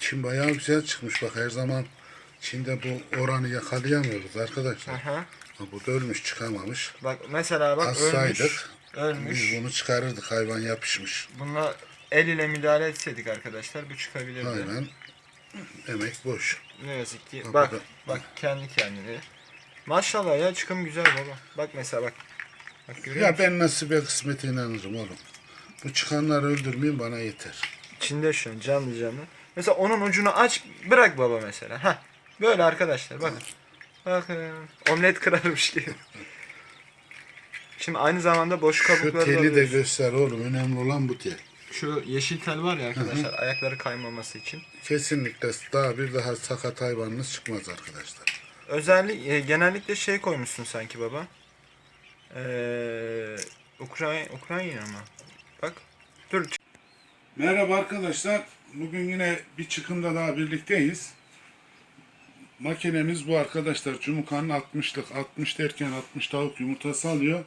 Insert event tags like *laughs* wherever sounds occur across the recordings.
Çin bayağı güzel çıkmış bak her zaman Çin'de bu oranı yakalayamıyoruz arkadaşlar. Aha. Ha, Bu da ölmüş çıkamamış. Bak mesela bak ölmüş. Assaydık. Ölmüş. Biz bunu çıkarırdık hayvan yapışmış. Bununla el ile müdahale etseydik arkadaşlar bu çıkabilirdi. Aynen. Emek boş. Ne yazık ki. Bak Bak burada. bak kendi kendine. Maşallah ya çıkım güzel baba. Bak mesela bak. Bak görüyor Ya musun? ben nasibe kısmete inanırım oğlum. Bu çıkanları öldürmeyin bana yeter. İçinde şu an canlı canlı. Mesela onun ucunu aç bırak baba mesela. Heh. Böyle arkadaşlar bakın. Bakın. Omlet kırarmış gibi. Şimdi aynı zamanda boş Şu kabukları da teli de göster oğlum. Önemli olan bu tel. Şu yeşil tel var ya arkadaşlar ayakları kaymaması için. Kesinlikle daha bir daha sakat hayvanınız çıkmaz arkadaşlar. Özellik e, genellikle şey koymuşsun sanki baba. Ee, Ukrayna Ukrayna mı? Bak. Dur. Merhaba arkadaşlar. Bugün yine bir çıkımda daha birlikteyiz. Makinemiz bu arkadaşlar. Cumhurkan'ın 60'lık. 60 derken 60 tavuk yumurtası alıyor.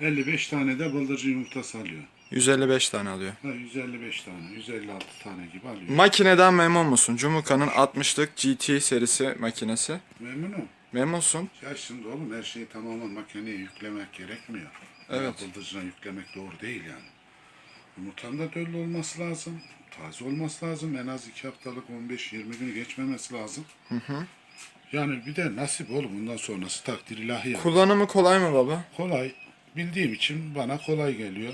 55 tane de bıldırcın yumurtası alıyor. 155 tane alıyor. Ha, 155 tane, 156 tane gibi alıyor. Makineden memnun musun? Cumhurkan'ın 60'lık GT serisi makinesi. Memnunum. Memnunsun. Ya şimdi oğlum her şeyi tamamen makineye yüklemek gerekmiyor. Evet. Bıldırcına yüklemek doğru değil yani. Yumurtanın da döllü olması lazım. Taze olması lazım. En az 2 haftalık 15-20 günü geçmemesi lazım. Yani bir de nasip oğlum bundan sonrası takdir ilahi. yani. Kullanımı kolay mı baba? Kolay. Bildiğim için bana kolay geliyor.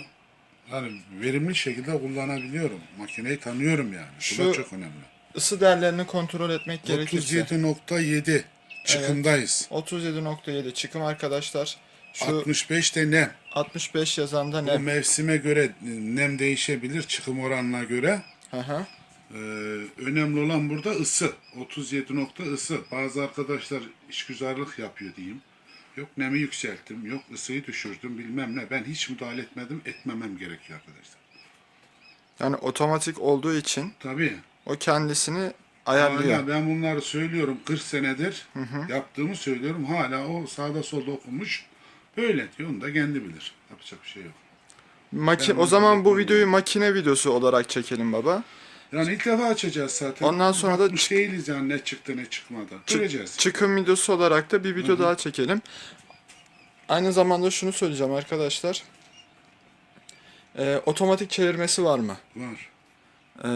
Yani verimli şekilde kullanabiliyorum. Makineyi tanıyorum yani. Bu Şu- da çok önemli. Isı değerlerini kontrol etmek gerekirse. 37.7 çıkımdayız. 37.7 çıkım arkadaşlar. Şu 65 de nem. 65 yazanda Bu ne? mevsime göre nem değişebilir çıkım oranına göre. Hı hı. Ee, önemli olan burada ısı. 37 nokta ısı. Bazı arkadaşlar işgüzarlık yapıyor diyeyim. Yok nemi yükselttim, yok ısıyı düşürdüm bilmem ne. Ben hiç müdahale etmedim, etmemem gerekiyor arkadaşlar. Yani otomatik olduğu için Tabii. o kendisini ayarlıyor. Hala ben bunları söylüyorum 40 senedir yaptığımı söylüyorum. Hala o sağda solda okumuş. Böyle diyor. Onu da kendi bilir. Yapacak bir şey yok. Maki Ben o zaman bu videoyu makine videosu olarak çekelim baba. Yani ilk defa açacağız zaten. Ondan sonra da çık- değiliz yani ne çıktı ne çıkmadı. Çık- Göreceğiz. çıkım videosu olarak da bir video daha çekelim. Aynı zamanda şunu söyleyeceğim arkadaşlar. Ee, otomatik çevirmesi var mı? Var. Ee,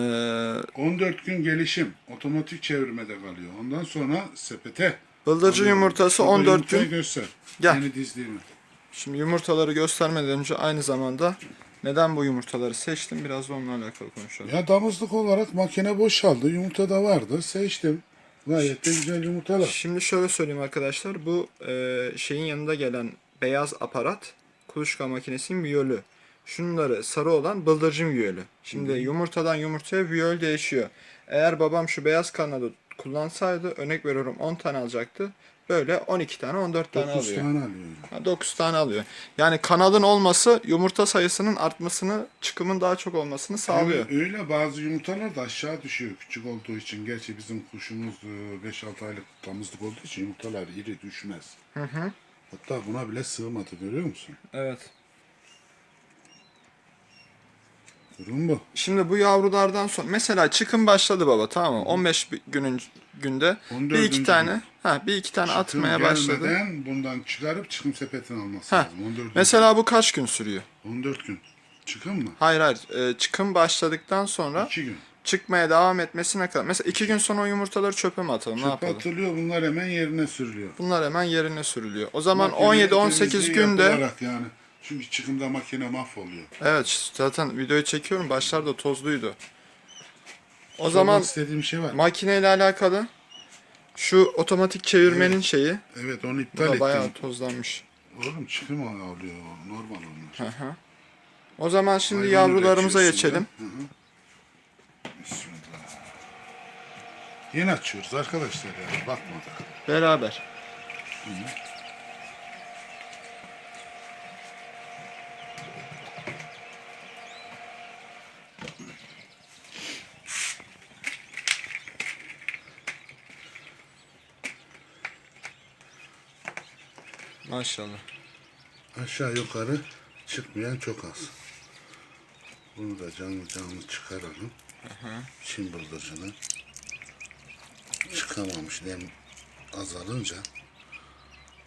14 gün gelişim otomatik çevirmede kalıyor. Ondan sonra sepete. Bıldırcın yumurtası Şurada 14 yumurtayı gün. göster. Gel. Yeni dizdiğimi. Şimdi yumurtaları göstermeden önce aynı zamanda neden bu yumurtaları seçtim biraz da onunla alakalı konuşalım. Ya damızlık olarak makine boşaldı. Yumurta da vardı. Seçtim. Gayet de güzel yumurtalar. Şimdi şöyle söyleyeyim arkadaşlar. Bu e, şeyin yanında gelen beyaz aparat kuluçka makinesinin viyolü. Şunları sarı olan bıldırcın viyolü. Şimdi yumurtadan yumurtaya viyol değişiyor. Eğer babam şu beyaz kanalı kullansaydı örnek veriyorum 10 tane alacaktı. Böyle 12 tane 14 tane 9 alıyor. tane alıyor. Ha, 9 tane alıyor. Yani kanalın olması yumurta sayısının artmasını, çıkımın daha çok olmasını sağlıyor. Öyle, öyle bazı yumurtalar da aşağı düşüyor küçük olduğu için. Gerçi bizim kuşumuz e, 5-6 aylık damızlık olduğu için yumurtalar iri düşmez. Hı hı. Hatta buna bile sığmadı görüyor musun? Evet. Durum bu. Şimdi bu yavrulardan sonra mesela çıkım başladı baba tamam mı? 15 bi- günün günde bir 14. iki tane ha bir iki tane Çıkım atmaya başladı. gelmeden bundan çıkarıp çıkım sepetine alması Ha. lazım. 14 Mesela bu kaç gün sürüyor? 14 gün. Çıkım mı? Hayır hayır. e, çıkım başladıktan sonra 2 gün. çıkmaya devam etmesine kadar. Mesela iki gün sonra o yumurtaları çöpe mi atalım? ne Çöp yapalım? atılıyor bunlar hemen yerine sürülüyor. Bunlar hemen yerine sürülüyor. O zaman Makine 17-18 temizliği günde yapılarak yani. Çünkü çıkımda makine mahvoluyor. evet zaten videoyu çekiyorum. Başlarda tozluydu. O Sormak zaman istediğim şey var. makineyle alakalı şu otomatik çevirmenin şeyi Evet onu bu iptal da ettim. bayağı tozlanmış. Oğlum çıkım alıyor. Normal onlar. Hı hı. O zaman şimdi Hayvan yavrularımıza üretiyorsun geçelim. ya. Hı hı. Bismillah. Yeni açıyoruz arkadaşlar ya. Bakmadık. Beraber. Maşallah. Aşağı yukarı çıkmayan çok az. Bunu da canlı canlı çıkaralım. Çin bıldırcını. Çıkamamış nem azalınca.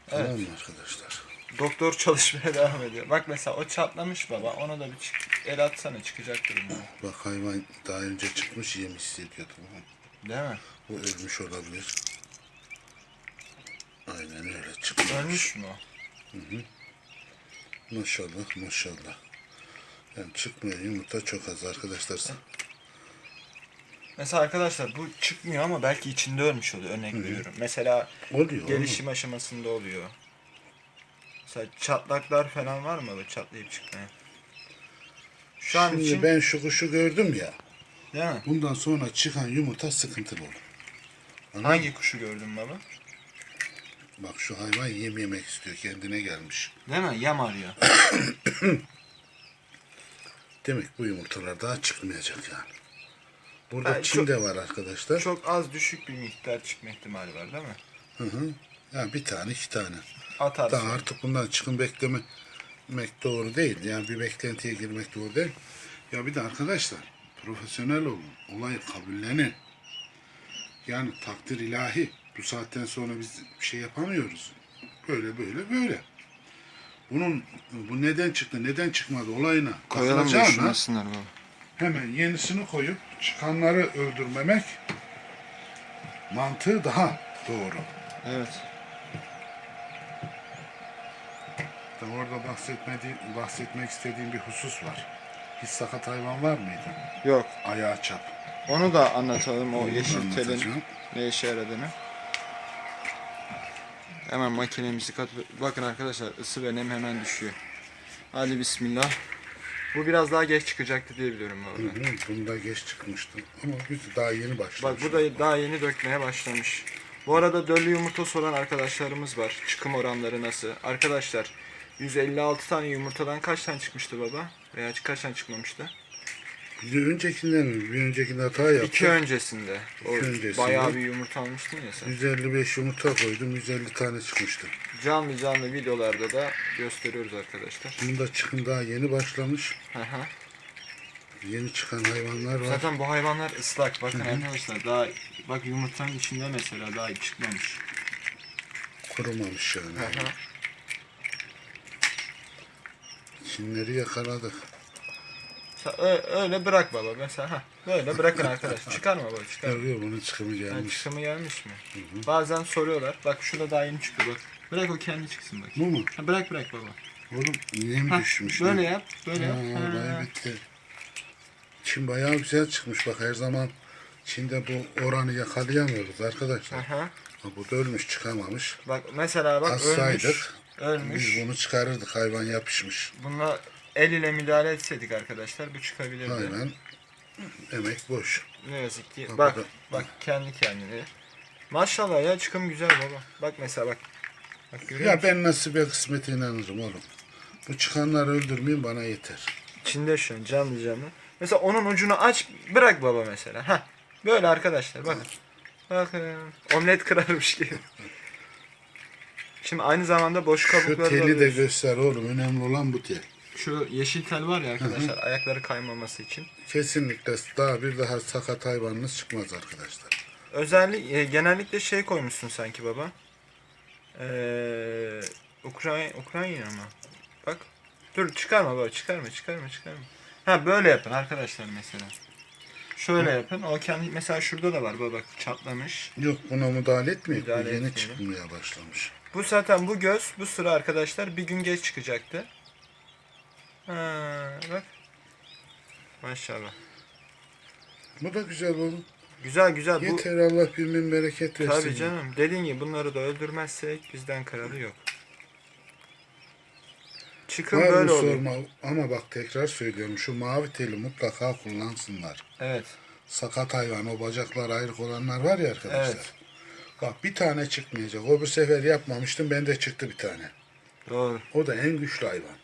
Tamam mı arkadaşlar? Doktor çalışmaya *laughs* devam ediyor. Bak mesela o çatlamış baba. Ona da bir çık el atsana çıkacaktır bunlar. Bak hayvan daha önce çıkmış yem hissediyor tamam mı? Değil mi? Bu ölmüş olabilir. Aynen öyle çıkmış. Ölmüş mü o? Maşallah maşallah. Yani çıkmıyor yumurta çok az arkadaşlar. Mesela arkadaşlar bu çıkmıyor ama belki içinde ölmüş oluyor. Örnek veriyorum. Mesela Oluyor. gelişim aşamasında oluyor. Mesela çatlaklar falan var mı böyle çatlayıp çıkmaya? Şu an Şimdi için ben şu kuşu gördüm ya. değil mi? Bundan sonra çıkan yumurta sıkıntılı olur. Anladın mı? Hangi kuşu gördün baba? Bak şu hayvan yem yemek istiyor. Kendine gelmiş. Değil mi? Yem arıyor. *coughs* Demek bu yumurtalar daha çıkmayacak yani. Burada Yani Çin çok- de var arkadaşlar. Çok az düşük bir miktar çıkma ihtimali var değil mi? Hı hı. Yani bir tane iki tane. Atarsın. Daha artık bundan çıkın beklemek doğru değil. Yani bir beklentiye girmek doğru değil. Ya bir de arkadaşlar profesyonel olun. Olayı kabullenin. Yani takdir ilahi. Bu saatten sonra biz bir şey yapamıyoruz. Böyle böyle böyle. Bunun bu neden çıktı, neden çıkmadı olayına Koyalım da bakılacağına düşünmesinler baba. hemen yenisini koyup çıkanları öldürmemek mantığı daha doğru. Evet. Da orada bahsetmediğim, bahsetmek istediğim bir husus var. Hiç sakat hayvan var mıydı? Yok. Ayağı çap. Onu da anlatalım o yeşil telin anlatacağım. ne işe yaradığını. Hemen makinemizi kat. Bakın arkadaşlar ısı ve nem hemen düşüyor. Hadi bismillah. Bu biraz daha geç çıkacaktı diye biliyorum. Hı hı, Bunda geç çıkmıştı. Ama güzel daha yeni başlamış. Bak bu da daha yeni dökmeye başlamış. Bu arada döllü yumurta soran arkadaşlarımız var. Çıkım oranları nasıl? Arkadaşlar 156 tane yumurtadan kaç tane çıkmıştı baba? Veya kaç tane çıkmamıştı? Bir öncekinden mi? Bir öncekinde hata yaptık. İki öncesinde. O İki öncesinde. bayağı bir yumurta almıştın ya sen. 155 yumurta koydum. 150 tane çıkmıştı. Canlı canlı videolarda da gösteriyoruz arkadaşlar. Bunda çıkın daha yeni başlamış. Hı hı. Yeni çıkan hayvanlar var. Zaten bu hayvanlar ıslak. Bakın arkadaşlar daha bak yumurtanın içinde mesela daha çıkmamış. Kurumamış yani. Hı hı. Çinleri yakaladık. Öyle bırak baba mesela. Heh, böyle bırakın arkadaşlar. Çıkarma baba çıkar. Görüyor bunun çıkımı Yani gelmiş. çıkımı gelmiş mi? Bazen soruyorlar. Bak şurada daha yeni çıktı bak. Bırak o kendi çıksın bak. Bu mu? Ha, bırak bırak baba. Oğlum niye mi Ha, düşmüş? böyle lan? yap. Böyle yap. Ha, Ha. olay bitti. Çin bayağı güzel çıkmış. Bak her zaman Çin'de bu oranı yakalayamıyoruz arkadaşlar. Aha. Ha, bu da ölmüş çıkamamış. Bak mesela bak ölmüş. Assaydık. Ölmüş. Biz bunu çıkarırdık. Hayvan yapışmış. Bununla el ile müdahale etseydik arkadaşlar bu çıkabilirdi. Hayvan emek boş. Ne yazık ki. Bak Bak bak kendi kendine. Maşallah ya çıkım güzel baba. Bak mesela bak. Bak görüyor Ya musun? ben nasibe kısmete inanırım oğlum. Bu çıkanları öldürmeyin bana yeter. İçinde şu an canlı canlı. Mesela onun ucunu aç bırak baba mesela. Heh. Böyle arkadaşlar bakın. Bakın. Omlet kırarmış gibi. Şimdi aynı zamanda boş Şu kabukları da teli de göster oğlum. Önemli olan bu tel. Şu yeşil tel var ya arkadaşlar ayakları kaymaması için. Kesinlikle daha bir daha sakat hayvanınız çıkmaz arkadaşlar. Özellik e, genellikle şey koymuşsun sanki baba. Ee, Ukrayna Ukrayna mı? Bak. Dur çıkarma baba çıkarma çıkarma çıkarma. Ha böyle yapın arkadaşlar mesela. Şöyle yapın. O kendi mesela şurada da var baba bak çatlamış. Yok buna müdahale etmeyek. Bu Müdahale yeni etmeyelim. çıkmaya başlamış. Bu zaten bu göz bu sıra arkadaşlar bir gün geç çıkacaktı. Ha, bak. Maşallah. Bu da güzel oğlum. Güzel güzel bu. Yeter Allah birinin bereket versin. Tabii canım. Dediğin gibi bunları da öldürmezsek bizden kralı yok. Çıkın Var böyle mı oluyor. sorma ama bak tekrar söylüyorum şu mavi teli mutlaka kullansınlar. Evet. Sakat hayvan o bacaklar ayrık olanlar var ya arkadaşlar. Evet. Bak bir tane çıkmayacak. O bu sefer yapmamıştım bende çıktı bir tane. Doğru. O da en güçlü hayvan.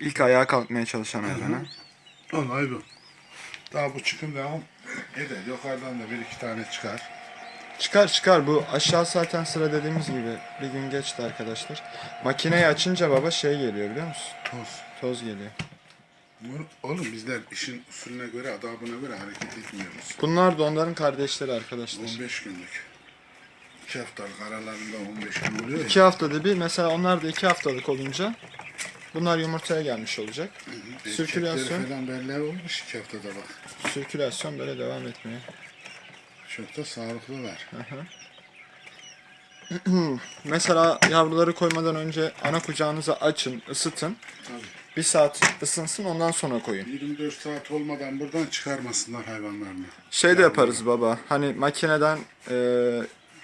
İlk ayağa kalkmaya çalışan hayvana. Olay bu. Daha bu çıkın devam eder. Yukarıdan da bir iki tane çıkar. Çıkar çıkar bu aşağı zaten sıra dediğimiz gibi bir gün geçti arkadaşlar. Makineyi açınca baba şey geliyor biliyor musun? Toz. Toz geliyor. Oğlum bizler işin usulüne göre, adabına göre hareket etmiyoruz. Bunlar da onların kardeşleri arkadaşlar. 15 günlük. 2 haftalık aralarında 15 gün oluyor ya. İki haftada bir mesela onlar da iki haftalık olunca bunlar yumurtaya gelmiş olacak. sirkülasyon. Erkekleri falan belli olmuş 2 haftada bak. Sirkülasyon böyle devam etmeye. Çok da sağlıklılar. *clears throat* Mesela yavruları koymadan önce ana kucağınıza açın, ısıtın. Tabii. Bir saat ısınsın ondan sonra koyun. 24 saat olmadan buradan çıkarmasınlar hayvanlarını. Şey de yaparız baba. Hani makineden e,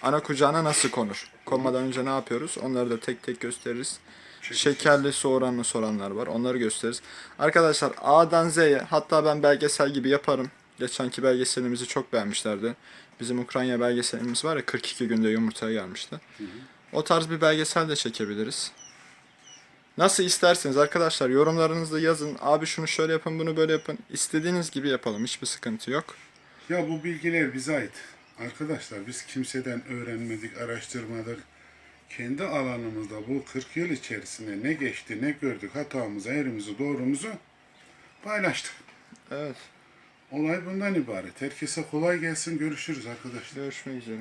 ana kucağına nasıl konur? Konmadan önce ne yapıyoruz? Onları da tek tek gösteririz. Şekerli su oranını soranlar var. Onları gösteririz. Arkadaşlar A'dan Z'ye hatta ben belgesel gibi yaparım. Geçenki belgeselimizi çok beğenmişlerdi. Bizim Ukrayna belgeselimiz var ya 42 günde yumurtaya gelmişti. O tarz bir belgesel de çekebiliriz. Nasıl isterseniz arkadaşlar yorumlarınızda yazın. Abi şunu şöyle yapın bunu böyle yapın. İstediğiniz gibi yapalım. Hiçbir sıkıntı yok. Ya bu bilgiler bize ait. Arkadaşlar biz kimseden öğrenmedik, araştırmadık. Kendi alanımızda bu 40 yıl içerisinde ne geçti, ne gördük, hatamızı, eğrimizi, doğrumuzu paylaştık. Evet. Olay bundan ibaret. Herkese kolay gelsin. Görüşürüz arkadaşlar. Görüşmek üzere.